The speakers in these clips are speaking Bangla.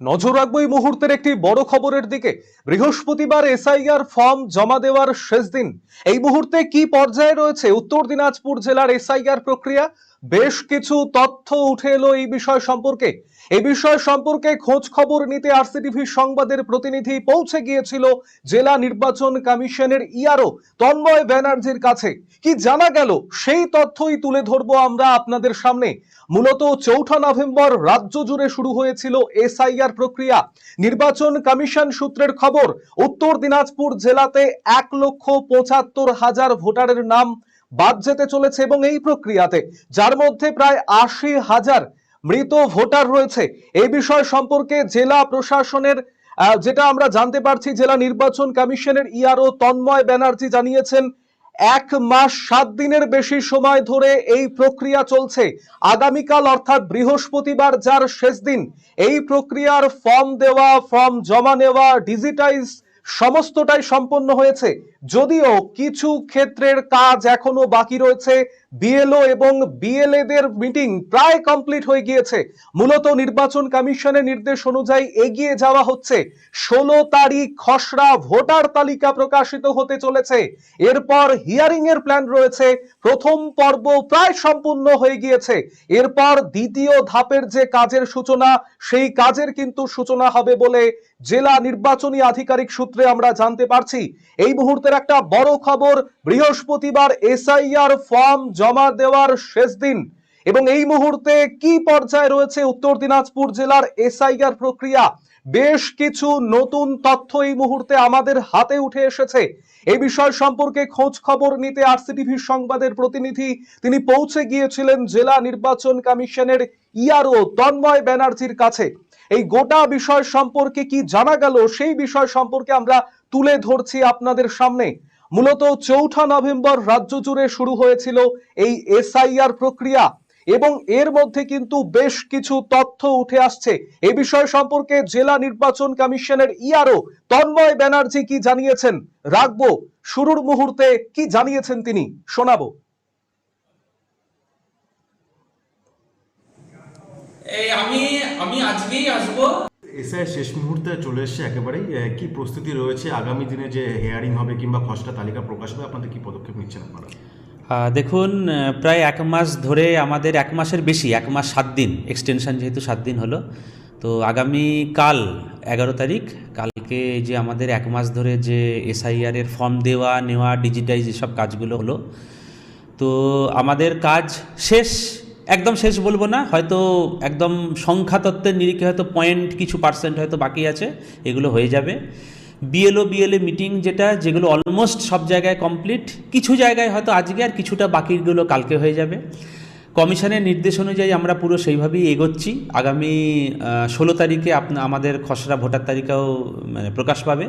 নজর রাখব এই মুহূর্তের একটি বড় খবরের দিকে। বৃহস্পতিবার এসআইআর ফর্ম জমা দেওয়ার শেষ দিন। এই মুহূর্তে কি পর্যায়ে রয়েছে? উত্তর দিনাজপুর জেলার এসআইআর প্রক্রিয়া। বেশ কিছু তথ্য উঠে এলো এই বিষয় সম্পর্কে। এই বিষয় সম্পর্কে খোঁজ খবর নিতে আরসিটিভি সংবাদের প্রতিনিধি পৌঁছে গিয়েছিল জেলা নির্বাচন কমিশনের ইআরও তন্ময় ব্যানার্জির কাছে। কি জানা গেল? সেই তথ্যই তুলে ধরবো আমরা আপনাদের সামনে। মূলত চৌঠা নভেম্বর রাজ্য জুড়ে শুরু হয়েছিল এসআইআর প্রক্রিয়া। নির্বাচন কমিশন সূত্রের খবর, উত্তর দিনাজপুর জেলাতে এক লক্ষ পঁচাত্তর হাজার ভোটারের নাম বাদ যেতে চলেছে এবং এই প্রক্রিয়াতে, যার মধ্যে প্রায় আশি হাজার মৃত ভোটার রয়েছে। এই বিষয় সম্পর্কে জেলা প্রশাসনের যেটা আমরা জানতে পারছি, জেলা নির্বাচন কমিশনের ইআরও তন্ময় ব্যানার্জি জানিয়েছেন, এক মাস সাত দিনের বেশি সময় ধরে এই প্রক্রিয়া চলছে। আগামীকাল অর্থাৎ বৃহস্পতিবার যার শেষ দিন, এই প্রক্রিয়ার ফর্ম দেওয়া, ফর্ম জমা নেওয়া, ডিজিটাইজ সমস্তটাই সম্পন্ন হয়েছে। যদিও কিছু ক্ষেত্রের কাজ এখনও বাকি রয়েছে, বিএলও এবং বিএলএ দের মিটিং প্রায় কমপ্লিট হয়ে গিয়েছে। মূলত নির্বাচন কমিশনের নির্দেশ অনুযায়ী এগিয়ে যাওয়া হচ্ছে। ষোলো তারিখ খসড়া ভোটার তালিকা প্রকাশিত হতে চলেছে। এরপর হিয়ারিং এর প্ল্যান রয়েছে। প্রথম পর্ব প্রায় সম্পূর্ণ হয়ে গিয়েছে। এরপর দ্বিতীয় ধাপের যে কাজের সূচনা, সেই কাজের কিন্তু সূচনা হবে বলে জেলা নির্বাচনী আধিকারিক সূত্রে আমরা জানতে পারছি। এই মুহূর্তের একটা বড় খবর, বৃহস্পতিবার এসআইআর ফর্ম জমা দেওয়ার শেষ দিন। এবং এই মুহূর্তে কি পর্যায়ে রয়েছে উত্তর দিনাজপুর জেলার এসআইআর প্রক্রিয়া? বেশ কিছু নতুন তথ্য এই মুহূর্তে আমাদের হাতে উঠে এসেছে। এই বিষয় সম্পর্কে খোঁজ খবর নিতে আরসিটিভি সংবাদের প্রতিনিধি, তিনি পৌঁছে গিয়েছিলেন জেলা নির্বাচন কমিশনের ইআরও তন্ময় ব্যানার্জির কাছে। এই গোটা বিষয় সম্পর্কে কি জানা গেল, সেই বিষয় সম্পর্কে আমরা তুলে ধরছি আপনাদের সামনে। মূলত চৌঠা নভেম্বর রাজ্য জুড়ে শুরু হয়েছিল এই এসআইআর প্রক্রিয়া এবং এর মধ্যে কিন্তু বেশ কিছু তথ্য উঠে আসছে। এ বিষয় সম্পর্কে জেলা নির্বাচন কমিশনের ইআরও তন্ময় ব্যানার্জি কি জানিয়েছেন রাখব। শুরুর মুহূর্তে কি জানিয়েছেন তিনি? শোনাবো। আমি আমি আজকেই আসব। এসআই শেষ মুহূর্তে চলে এসছে একেবারেই। কি প্রস্তুতি রয়েছে? আগামী দিনে যে হেয়ারিং হবে কিংবা খসড়া তালিকা প্রকাশ হবে, আপনাদের কি পদক্ষেপ নিচ্ছেন আপনারা? দেখুন প্রায় এক মাস ধরে আমাদের, এক মাসের বেশি, এক মাস সাত দিন এক্সটেনশন যেহেতু সাত দিন হলো, তো আগামী কাল এগারো তারিখ, কালকে যে আমাদের এক মাস ধরে যে এসআইআর এর ফর্ম দেওয়া, নেওয়া ডিজিটাইজ এসব কাজগুলো হলো, তো আমাদের কাজ শেষ। একদম শেষ বলব না, হয়তো একদম সংখ্যাতত্ত্বের নিরিখে হয়তো পয়েন্ট কিছু পার্সেন্ট হয়তো বাকি আছে, এগুলো হয়ে যাবে। বিএলও বিএলএ মিটিং যেটা, যেগুলো অলমোস্ট সব জায়গায় কমপ্লিট কিছু জায়গায় হয়তো আজকে আর কিছুটা বাকিগুলো কালকে হয়ে যাবে। কমিশনের নির্দেশ অনুযায়ী আমরা পুরো সেইভাবেই এগোচ্ছি। আগামী ষোলো তারিখে আপনা আমাদের খসড়া ভোটার তালিকাও মানে প্রকাশ পাবে।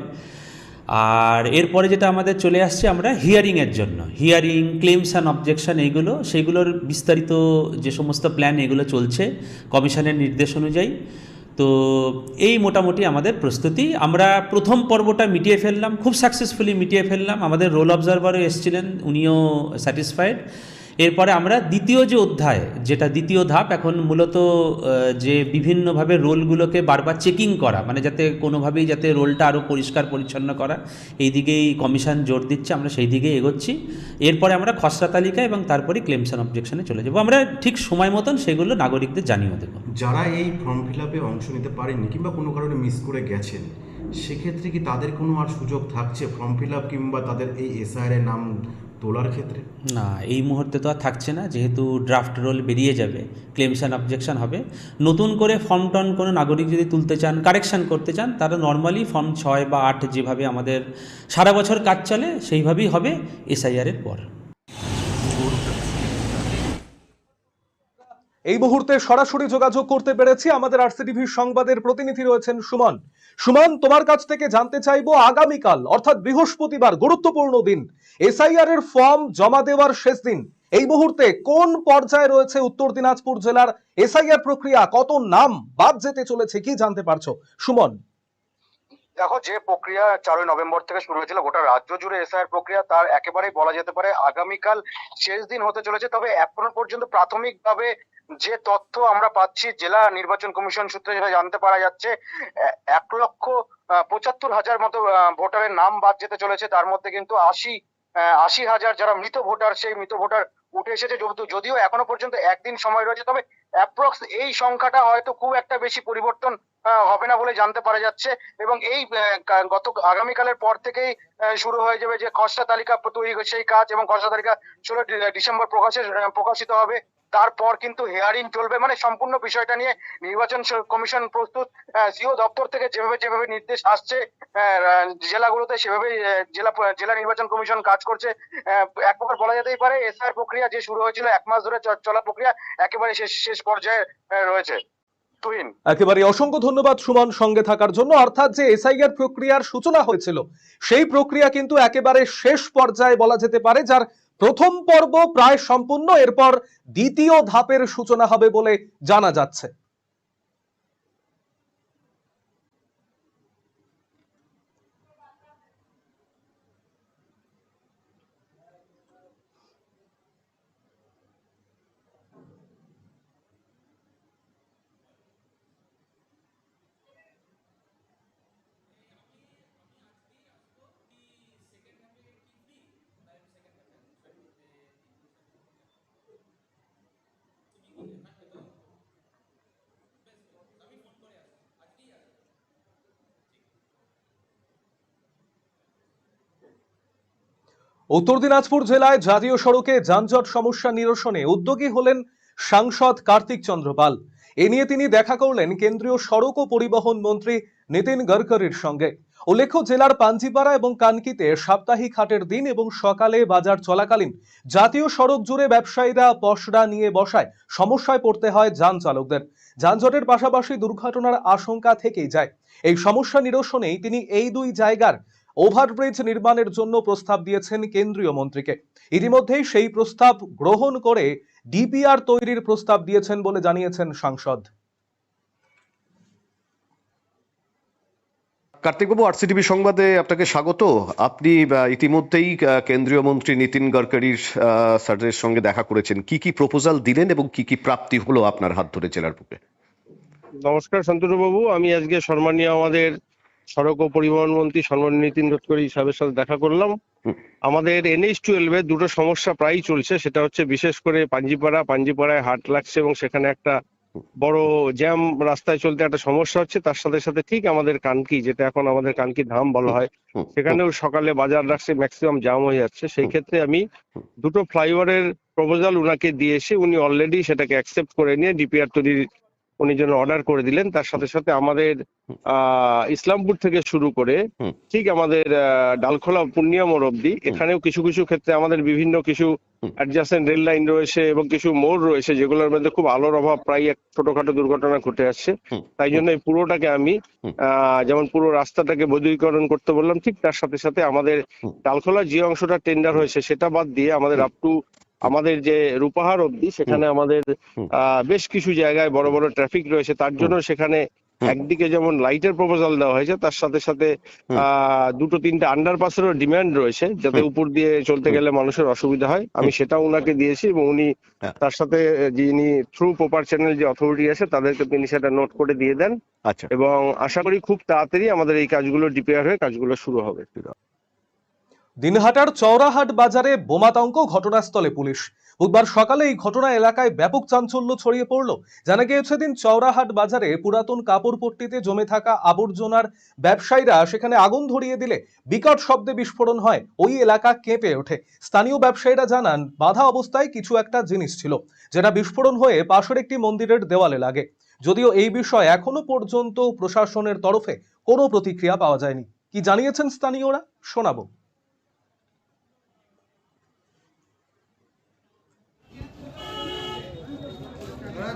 আর এরপরে যেটা আমাদের চলে আসছে আমরা হিয়ারিংয়ের জন্য। হিয়ারিং ক্লেমস অ্যান্ড অবজেকশান এইগুলো সেগুলোর বিস্তারিত যে সমস্ত প্ল্যান এগুলো চলছে কমিশনের নির্দেশ অনুযায়ী। তো এই মোটামুটি আমাদের প্রস্তুতি। আমরা প্রথম পর্বটা মিটিয়ে ফেললাম, খুব সাকসেসফুলি মিটিয়ে ফেললাম। আমাদের রোল অবজারভারও এসেছিলেন, উনিও স্যাটিসফাইড এরপরে আমরা দ্বিতীয় যে অধ্যায়, যেটা দ্বিতীয় ধাপ, এখন মূলত যে বিভিন্নভাবে রোলগুলোকে বারবার চেকিং করা মানে যাতে কোনোভাবেই যাতে রোলটা আরও পরিষ্কার পরিচ্ছন্ন করা, এই দিকেই কমিশন জোর দিচ্ছে, আমরা সেই দিকেই এগোচ্ছি। এরপরে আমরা খসড়া তালিকা এবং তারপরে ক্লেমস অ্যান্ড অবজেকশনে চলে যাব। আমরা ঠিক সময় মতন সেগুলো নাগরিকদের জানিয়ে দেবো। যারা এই ফর্ম ফিল আপে অংশ নিতে পারেননি কিংবা কোনো কারণে মিস করে গেছেন সেক্ষেত্রে কি তাদের কোনো আর সুযোগ থাকছে ফর্ম ফিল আপ কিংবা তাদের এই এসআইআর এর নাম তোলার ক্ষেত্রে? না এই মুহূর্তে তো আর থাকছে না। যেহেতু ড্রাফট রোল বেরিয়ে যাবে ক্লেমস অ্যান্ড অবজেকশন হবে। নতুন করে ফর্ম টন কোনো নাগরিক যদি তুলতে চান কারেকশন করতে চান তারা নর্মালি ফর্ম ছয় বা আট যেভাবে আমাদের সারা বছর কাজ চলে সেইভাবেই হবে এসআইআরের পর। এই মুহূর্তে সরাসরি যোগাযোগ করতে পেরেছি আমাদের আরসিটিভি সংবাদের প্রতিনিধি রয়েছেন সুমন। সুমন, তোমার কাছ থেকে জানতে চাইব আগামীকাল, অর্থাৎ বৃহস্পতিবার, গুরুত্বপূর্ণ দিন এসআইআর এর ফর্ম জমা দেওয়ার শেষ দিন। এই মুহূর্তে কোন পর্যায়ে রয়েছে উত্তর দিনাজপুর জেলার এসআইআর প্রক্রিয়া, কত নাম, বাদ যেতে চলেছে, কি জানতে পারছ? সুমন। দেখো, যে প্রক্রিয়া চারই নভেম্বর থেকে শুরু হয়েছিল, গোটা রাজ্য জুড়ে এসআইআর প্রক্রিয়া, তার একেবারেই বলা যেতে পারে আগামীকাল শেষ দিন হতে চলেছে, তবে এখনও পর্যন্ত প্রাথমিকভাবে যে তথ্য আমরা পাচ্ছি, জেলা নির্বাচন কমিশন সূত্রে যেটা জানতে পারা যাচ্ছে এক লক্ষ পঁচাত্তর হাজার মতো ভোটারের নাম বাদ যেতে চলেছে। তার মধ্যে কিন্তু আশি আশি হাজার যারা মৃত ভোটার, সেই মৃত ভোটার উঠে এসেছে। যদিও- এখনও পর্যন্ত একদিন সময় রয়েছে, তবে অ্যাপ্রক্স এই সংখ্যাটা হয়তো খুব একটা বেশি পরিবর্তন হবে না বলে জানতে পারা যাচ্ছে। এবং এই গত, আগামীকালের পর থেকেই শুরু হয়ে যাবে যে খসড়া তালিকা তৈরি, সেই কাজ এবং খসড়া তালিকা ষোলো ডিসেম্বর প্রকাশের প্রকাশিত হবে। তারপর কিন্তু হেয়ারিং চলবে। মানে সম্পূর্ণ বিষয়টা নিয়ে নির্বাচন কমিশন প্রস্তুত। সিও দপ্তর থেকে যেভাবে যেভাবে নির্দেশ আসছে জেলাগুলোতে সেভাবে জেলা জেলা নির্বাচন কমিশন কাজ করছে। এক প্রকার বলা যেতেই পারে এসআর প্রক্রিয়া যে শুরু হয়েছিল, এক মাস ধরে চলা প্রক্রিয়া একেবারে শেষ শেষ পর্যায়ে রয়েছে। একেবারে অসংখ্য ধন্যবাদ সুমন সঙ্গে থাকার জন্য। অর্থাৎ যে এসআইআর প্রক্রিয়ার সূচনা হয়েছিল, সেই প্রক্রিয়া কিন্তু একেবারে শেষ পর্যায়ে বলা যেতে পারে, যার প্রথম পর্ব প্রায় সম্পূর্ণ এরপর দ্বিতীয় ধাপের সূচনা হবে বলে জানা যাচ্ছে। উত্তর দিনাজপুর জেলায় জাতীয় সড়কে যানজট সমস্যা নিরসনে উদ্যোগী হলেন সাংসদ কার্তিক চন্দ্র পাল। এ নিয়ে তিনি দেখা করলেন কেন্দ্রীয় সড়ক ও পরিবহন মন্ত্রী নীতিন গডকরির সঙ্গে। উল্লেখ্য, জেলার পাঞ্জিপাড়া এবং কানকিতে সাপ্তাহিক হাটের দিন এবং সকালে বাজার চলাকালীন জাতীয় সড়ক জুড়ে ব্যবসায়ীরা পসরা নিয়ে বসায়, সমস্যায় পড়তে হয় যান চালকদের। যানজটের পাশাপাশি দুর্ঘটনার আশঙ্কা থেকেই যায়। এই সমস্যা নিরসনেই তিনি এই দুই জায়গার ওভারব্রিজ নির্মাণের জন্য প্রস্তাব দিয়েছেন কেন্দ্রীয় মন্ত্রীকে। ইতিমধ্যেই সেই প্রস্তাব গ্রহণ করে ডিপিআর তৈরির প্রস্তাব দিয়েছেন বলে জানিয়েছেন সাংসদ। কার্তিকবাবু আরসিটিভি সংবাদে আপনাকে স্বাগত। আপনি ইতিমধ্যেই কেন্দ্রীয় মন্ত্রী নীতিন গডকরির আহ, স্যারের সঙ্গে দেখা করেছেন। কি কি প্রপোজাল দিলেন এবং কি কি প্রাপ্তি হলো আপনার হাত ধরে জেলার বুকে? নমস্কার বাবু আমি আজকে সম্মানীয় আমাদের সড়ক ও পরিবহন মন্ত্রী সম্মানীয় নীতিন গডকরি সাহেবের সাথে দেখা করলাম। আমাদের এনএইচ টুয়েলভ দুটো সমস্যা প্রায়ই চলছে সেটা হচ্ছে বিশেষ করে পাঞ্জিপাড়া পাঞ্জিপাড়ায় হাট লাগছে এবং সেখানে একটা বড় জ্যাম রাস্তায় চলতে একটা সমস্যা হচ্ছে। তার সাথে সাথে ঠিক আমাদের কানকি যেটা এখন আমাদের কানকি ধাম বলা হয় সেখানেও সকালে বাজার রাখছে ম্যাক্সিমাম জ্যাম হয়ে যাচ্ছে। সেই ক্ষেত্রে আমি দুটো ফ্লাইওভারের প্রপোজাল উনাকে দিয়ে এসে উনি অলরেডি সেটাকে অ্যাকসেপ্ট করে নিয়ে ডিপিআর তৈরির উনি জন্য অর্ডার করে দিলেন তার সাথে সাথে আমাদের আহ ইসলামপুর থেকে শুরু করে ঠিক আমাদের ডালখোলা পূর্ণিয়া মোড় অব্দি এখানেও কিছু কিছু ক্ষেত্রে আমাদের বিভিন্ন কিছু। অ্যাডজাস্টেন্ট রেল লাইন রয়েছে এবং কিছু মোড় রয়েছে যেগুলোর মধ্যে খুব আলোর অভাব প্রায় এক ছোটখাটো দুর্ঘটনা ঘটে আসছে। তাই জন্য এই পুরোটাকে আমি আহ, যেমন পুরো রাস্তাটাকে বৈদ্যুতিকরণ করতে বললাম ঠিক তার সাথে সাথে আমাদের ডালখোলা যে অংশটা টেন্ডার হয়েছে সেটা বাদ দিয়ে আমাদের আপ টু আমাদের যে রূপাহার অব্দি সেখানে আমাদের বেশ কিছু জায়গায় বড় বড় ট্রাফিক রয়েছে। তার জন্য সেখানে একদিকে যেমন লাইটের প্রপোজাল দেওয়া হয়েছে তার সাথে সাথে দুটো তিনটে আন্ডারপাসেরও ডিমান্ড রয়েছে যাতে উপর দিয়ে চলতে গেলে মানুষের অসুবিধা হয়। আমি সেটাও ওনাকে দিয়েছি এবং উনি হ্যাঁ। তার সাথে যিনি থ্রু প্রপার চ্যানেল যে অথরিটি আছে তাদেরকে তিনি সেটা নোট করে দিয়ে দেন। আচ্ছা। এবং আশা করি খুব তাড়াতাড়ি আমাদের এই কাজগুলো ডিপেয়ার হয়ে কাজগুলো শুরু হবে। দিনহাটার চৌরাহাট বাজারে বোমাতঙ্ক ঘটনাস্থলে পুলিশ। বুধবার সকালে এই ঘটনা এলাকায় ব্যাপক চাঞ্চল্য ছড়িয়ে পড়ল। জানা গিয়েছে দিন চৌরাহাট বাজারে পুরাতন কাপড় পট্টিতে জমে থাকা আবর্জনার ব্যবসায়ীরা সেখানে আগুন ধরিয়ে দিলে বিকট শব্দে বিস্ফোরণ হয়। ওই এলাকা কেঁপে ওঠে। স্থানীয় ব্যবসায়ীরা জানান, বাধা অবস্থায় কিছু একটা জিনিস ছিল, যেটা বিস্ফোরণ হয়ে পাশের একটি মন্দিরের দেওয়ালে লাগে। যদিও এই বিষয়ে এখনও পর্যন্ত প্রশাসনের তরফে কোনো প্রতিক্রিয়া পাওয়া যায়নি। কি জানিয়েছেন স্থানীয়রা? শোনাবো।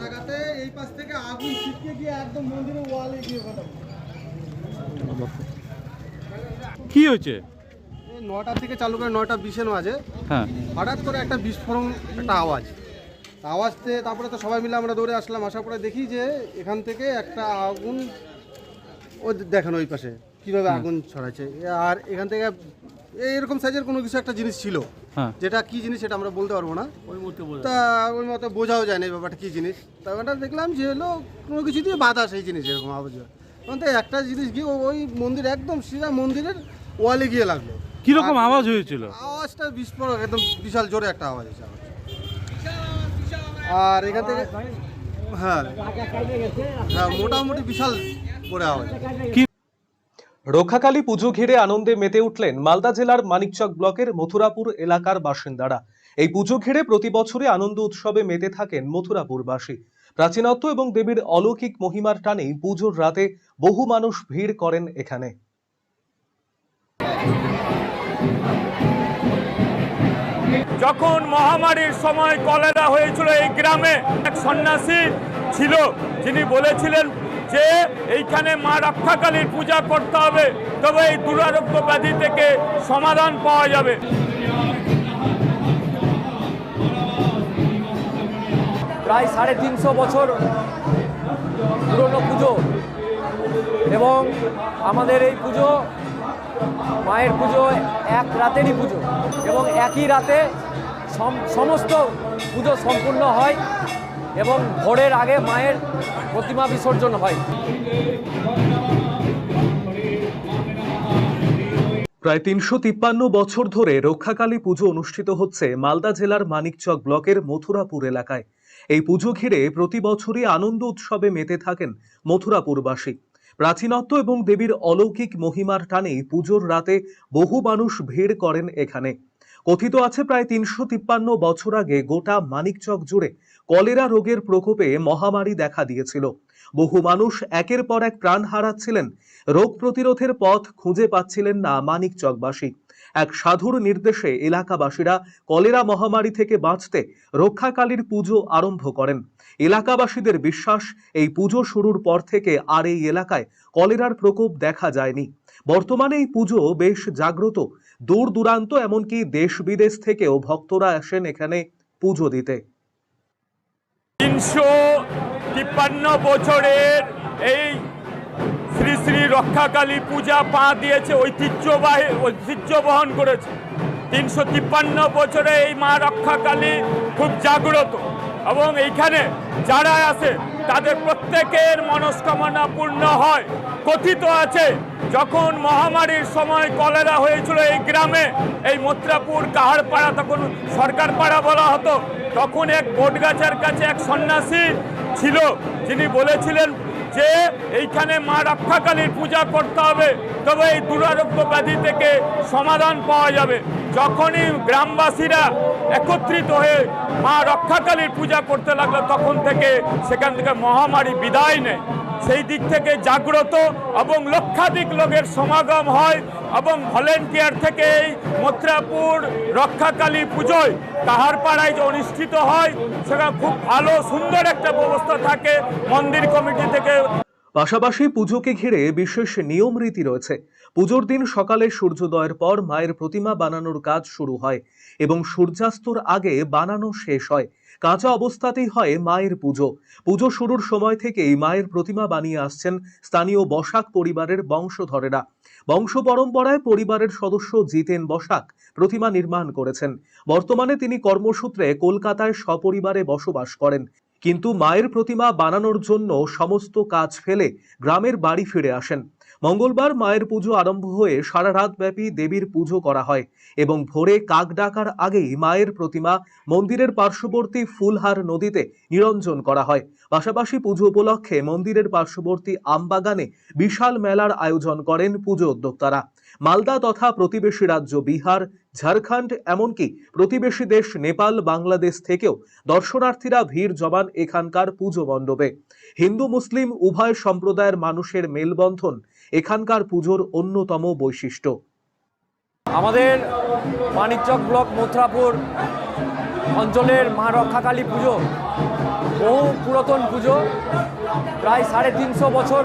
দেখাতে এই পাশ থেকে আগুন ছিটকে গিয়ে একদম মন্দিরের ওয়ালে গিয়ে কি হয়েছে? নটার থেকে চালু করে নটা বিশের মাঝে হ্যাঁ। হঠাৎ করে একটা বিস্ফোরণ একটা আওয়াজ। আওয়াজতে তারপরে তো সবাই মিলে আমরা দৌড়ে আসলাম আসার পরে দেখি যে এখান থেকে একটা আগুন ও দেখেন ওই পাশে। কীভাবে আগুন ছড়াচ্ছে? আর এখান থেকে এরকম সাইজের কোনো কিছু একটা জিনিস ছিল। হ্যাঁ। যেটা কি জিনিস সেটা আমরা বলতে পারব না। ওই তা ওই মতো বোঝাও যায় না এই ব্যাপারটা কী জিনিস। তা ওটা দেখলাম যে হলো কোনো কিছু দিয়ে বাধা সেই জিনিস এরকম আওয়াজ হয়। তখন তো একটা জিনিস গিয়ে ও- ওই মন্দির একদম সিধা মন্দিরের ওয়ালে গিয়ে লাগল। কীরকম আওয়াজ হয়েছিল? আওয়াজটা বিস্ফোরক একদম বিশাল জোরে একটা আওয়াজ হয়েছে আওয়াজ। আর এখান থেকে হ্যাঁ। হ্যাঁ মোটামুটি বিশাল করে আওয়াজ। রক্ষাকালী পুজো ঘিরে আনন্দে মেতে উঠলেন মালদা জেলার মানিকচক ব্লকের মথুরাপুর এলাকার বাসিন্দারা। এই পুজো ঘিরে প্রতি বছরই আনন্দ উৎসবে মেতে থাকেন মথুরাপুরবাসী। প্রাচীনত্ব এবং দেবীর অলৌকিক মহিমার টানেই পুজোর রাতে বহু মানুষ ভিড় করেন এখানে। যখন মহামারীর সময় কলেরা হয়েছিল এই গ্রামে, এক সন্ন্যাসী ছিল, যিনি বলেছিলেন যে এইখানে মা রক্ষাকালীর পূজা করতে হবে, তবে এই দুরারোগ্য ব্যাধি থেকে সমাধান পাওয়া যাবে। প্রায় সাড়ে তিনশো বছর পুরনো পুজো এবং আমাদের এই পুজো, মায়ের পুজো এক রাতেরই পুজো এবং একই রাতে সম- সমস্ত পুজো সম্পূর্ণ হয়। এবং ভোরের আগে মায়ের প্রতিমা বিসর্জন হয়। প্রায় তিনশো তিপ্পান্ন বছর ধরে রক্ষাকালী পুজো অনুষ্ঠিত হচ্ছে মালদা জেলার মানিকচক ব্লকের মথুরাপুর এলাকায়। এই পুজো ঘিরে প্রতি বছরই আনন্দ উৎসবে মেতে থাকেন মথুরাপুরবাসী। প্রাচীনত্ব এবং দেবীর অলৌকিক মহিমার টানেই পুজোর রাতে বহু মানুষ ভিড় করেন এখানে। কথিত আছে, প্রায় তিনশো তিপ্পান্ন বছর আগে গোটা মানিকচক জুড়ে কলেরা রোগের প্রকোপে মহামারী দেখা দিয়েছিল। বহু মানুষ একের পর এক প্রাণ হারাচ্ছিলেন। রোগ প্রতিরোধের পথ খুঁজে পাচ্ছিলেন না মানিক চকবাসী। এক সাধুর নির্দেশে এলাকাবাসীরা কলেরা মহামারী থেকে বাঁচতে রক্ষাকালীর পুজো আরম্ভ করেন। এলাকাবাসীদের বিশ্বাস, এই পুজো শুরুর পর থেকে আর এই এলাকায় কলেরার প্রকোপ দেখা যায়নি। বর্তমানে এই পুজো বেশ জাগ্রত। দূর দূরান্ত এমনকি দেশ বিদেশ থেকেও ভক্তরা আসেন এখানে পুজো দিতে। তিনশো তিপ্পান্ন বছরের এই শ্রী শ্রী রক্ষাকালী পূজা পা দিয়েছে, ঐতিহ্যবাহী ঐতিহ্য বহন করেছে। তিনশো তিপ্পান্ন বছরে এই মা রক্ষাকালী খুব জাগ্রত। এবং এইখানে যারা আছে, তাদের প্রত্যেকের মনস্কামনা পূর্ণ হয়। কথিত আছে, যখন মহামারীর সময় কলেরা হয়েছিল এই গ্রামে, এই মত্রাপুর কাহারপাড়া তখন সরকারপাড়া বলা হতো, তখন এক বটগাছের কাছে এক সন্ন্যাসী ছিল, যিনি বলেছিলেন যে এইখানে মা রক্ষাকালীর পূজা করতে হবে, তবে এই দুরারোগ্য ব্যাধি থেকে সমাধান পাওয়া যাবে। যখনই গ্রামবাসীরা একত্রিত হয়ে মা রক্ষাকালীর পূজা করতে লাগল, তখন থেকে সেখান থেকে মহামারী বিদায় নেয়। সেই দিক থেকে জাগ্রত এবং লক্ষাধিক লোকের সমাগম হয় এবং ভলেন্টিয়ার থেকে এই মথুরাপুর রক্ষাকালী পুজোয় কাহারপাড়ায় যে অনুষ্ঠিত হয় সেটা খুব ভালো, সুন্দর একটা ব্যবস্থা থাকে মন্দির কমিটি থেকে। পাশাপাশি পুজোকে ঘিরে বিশেষ নিয়ম রীতি রয়েছে। পুজোর দিন সকালে সূর্যোদয়ের পর মায়ের প্রতিমা বানানোর কাজ শুরু হয় এবং সূর্যাস্তর আগে বানানো শেষ হয়। কাঁচা অবস্থাতেই হয় মায়ের পুজো। পুজো শুরুর সময় থেকেই মায়ের প্রতিমা বানিয়ে আসছেন স্থানীয় বসাক পরিবারের বংশধরেরা। বংশ পরম্পরায় পরিবারের সদস্য জিতেন বসাক প্রতিমা নির্মাণ করেছেন। বর্তমানে তিনি কর্মসূত্রে কলকাতায় সপরিবারে বসবাস করেন। কিন্তু মায়ের প্রতিমা বানানোর জন্য সমস্ত কাজ ফেলে গ্রামের বাড়ি ফিরে আসেন। মঙ্গলবার মায়ের পুজো আরম্ভ হয়ে সারা রাত ব্যাপী দেবীর পুজো করা হয় এবং ভোরে কাক ডাকার আগেই মায়ের প্রতিমা মন্দিরের পার্শ্ববর্তী ফুলহার নদীতে নিরঞ্জন করা হয়। পাশাপাশি পুজো উপলক্ষে মন্দিরের পার্শ্ববর্তী আমবাগানে বিশাল মেলার আয়োজন করেন পুজো উদ্যোক্তারা। মালদা তথা প্রতিবেশী রাজ্য বিহার, ঝাড়খণ্ড, এমনকি প্রতিবেশী দেশ নেপাল, বাংলাদেশ থেকেও দর্শনার্থীরা ভিড় জমান এখানকার পুজো মণ্ডপে। হিন্দু, মুসলিম, উভয় সম্প্রদায়ের মানুষের মেলবন্ধন এখানকার পুজোর অন্যতম বৈশিষ্ট্য। আমাদের মানিকচক ব্লক মথুরাপুর অঞ্চলের মা রক্ষাকালী পুজো, বহু পুরাতন পুজো, প্রায় সাড়ে তিনশো বছর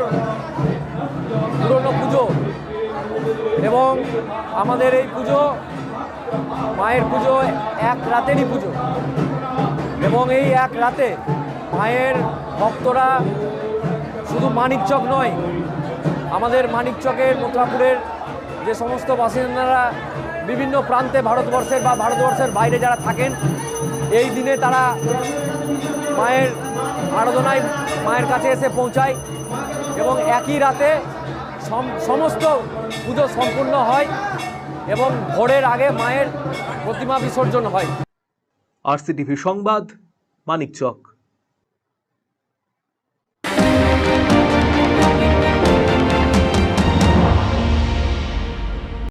পুরনো পুজো। এবং আমাদের এই পুজো, মায়ের পুজো এক রাতেরই পুজো। এবং এই এক রাতে মায়ের ভক্তরা শুধু মানিকচক নয়, আমাদের মানিকচকের মথুরাপুরের যে সমস্ত বাসিন্দারা বিভিন্ন প্রান্তে ভারতবর্ষের বা ভারতবর্ষের বাইরে যারা থাকেন, এই দিনে তারা মায়ের আরাধনায় মায়ের কাছে এসে পৌঁছায় এবং একই রাতে সম- সমস্ত পুজো সম্পূর্ণ হয় এবং ভোরের আগে মায়ের প্রতিমা বিসর্জন হয়। আরসিটিভি সংবাদ মানিকচক।